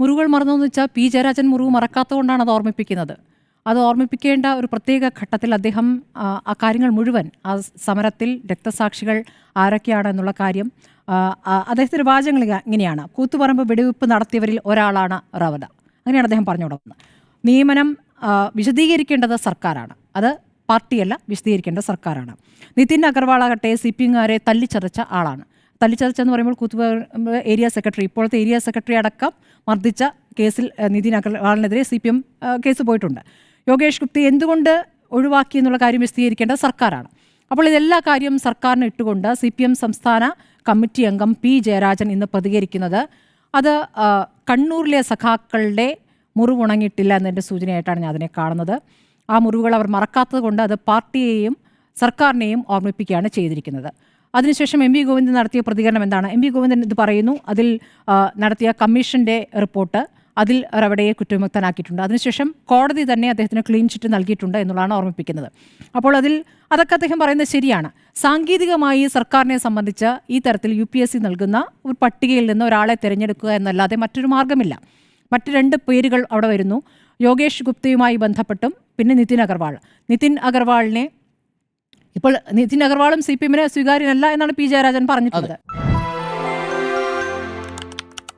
മുറിവുകൾ മറന്നതെന്ന് വെച്ചാൽ പി ജയരാജൻ മുറിവ് മറക്കാത്തതുകൊണ്ടാണ് അത് ഓർമ്മിപ്പിക്കുന്നത്. അത് ഓർമ്മിപ്പിക്കേണ്ട ഒരു പ്രത്യേക ഘട്ടത്തിൽ അദ്ദേഹം ആ, കാര്യങ്ങൾ മുഴുവൻ ആ സമരത്തിൽ രക്തസാക്ഷികൾ ആരൊക്കെയാണ് എന്നുള്ള കാര്യം അദ്ദേഹത്തിന്റെ വാചകങ്ങൾ ഇങ്ങനെയാണ്. കൂത്തുപറമ്പ് വെടിവെപ്പ് നടത്തിയവരിൽ ഒരാളാണ് റവദ അങ്ങനെയാണ് അദ്ദേഹം പറഞ്ഞു തുടങ്ങുന്നത് നിയമനം വിശദീകരിക്കേണ്ടത് സർക്കാരാണ്. അത് പാർട്ടിയല്ല വിശദീകരിക്കേണ്ട സർക്കാരാണ്. നിതിൻ അഗർവാൾ ആകട്ടെ സി പി എംകാരെ തല്ലിച്ചതച്ച ആളാണ്. തല്ലിച്ചതച്ചെന്ന് പറയുമ്പോൾ കൂത്തുപറമ്പ് ഏരിയ സെക്രട്ടറി ഇപ്പോഴത്തെ ഏരിയ സെക്രട്ടറി അടക്കം മർദ്ദിച്ച കേസിൽ നിതിൻ അഗർവാളിനെതിരെ സി പി എം കേസ് പോയിട്ടുണ്ട്. യോഗേഷ് ഗുപ്തി എന്തുകൊണ്ട് ഒഴിവാക്കി എന്നുള്ള കാര്യം വിശദീകരിക്കേണ്ടത് സർക്കാരാണ്. അപ്പോൾ ഇതെല്ലാ കാര്യം സർക്കാരിന് ഇട്ടുകൊണ്ട് സി പി എം സംസ്ഥാന കമ്മിറ്റി അംഗം പി ജയരാജൻ ഇന്ന് പ്രതികരിക്കുന്നത് അത് കണ്ണൂരിലെ സഖാക്കളുടെ മുറിവുണങ്ങിയിട്ടില്ല എന്നതിന്റെ സൂചനയായിട്ടാണ് ഞാൻ അതിനെ കാണുന്നത്. ആ മുറിവുകൾ അവർ മറക്കാത്തത് കൊണ്ട് അത് പാർട്ടിയെയും സർക്കാരിനെയും ഓർമ്മിപ്പിക്കുകയാണ് ചെയ്തിരിക്കുന്നത്. അതിനുശേഷം എം വി ഗോവിന്ദൻ നടത്തിയ പ്രതികരണം എന്താണ്? എം വി ഗോവിന്ദൻ ഇത് പറയുന്നു അതിൽ നടത്തിയ കമ്മീഷന്റെ റിപ്പോർട്ട് അതിൽ റവഡയെ കുറ്റവിമുക്തനാക്കിയിട്ടുണ്ട്. അതിനുശേഷം കോടതി തന്നെ അദ്ദേഹത്തിന് ക്ലീൻ ചിറ്റ് നൽകിയിട്ടുണ്ട് എന്നുള്ളതാണ് ഓർമ്മിപ്പിക്കുന്നത്. അപ്പോൾ അതിൽ അതൊക്കെ അദ്ദേഹം പറയുന്നത് ശരിയാണ്. സാങ്കേതികമായി സർക്കാരിനെ സംബന്ധിച്ച് ഈ തരത്തിൽ യു പി എസ് സി നൽകുന്ന ഒരു പട്ടികയിൽ നിന്ന് ഒരാളെ തിരഞ്ഞെടുക്കുക എന്നല്ലാതെ മറ്റൊരു മാർഗമില്ല മറ്റ് രണ്ട് പേരുകൾ അവിടെ വരുന്നു. യോഗേഷ് ഗുപ്തയുമായി ബന്ധപ്പെട്ടും പിന്നെ നിതിൻ അഗർവാൾ. നിതിൻ അഗർവാളിനെ ഇപ്പോൾ നിതിൻ അഗർവാളും സി പി എമ്മിന് സ്വീകാര്യനല്ല എന്നാണ് പി ജയരാജൻ പറഞ്ഞിട്ടുള്ളത്.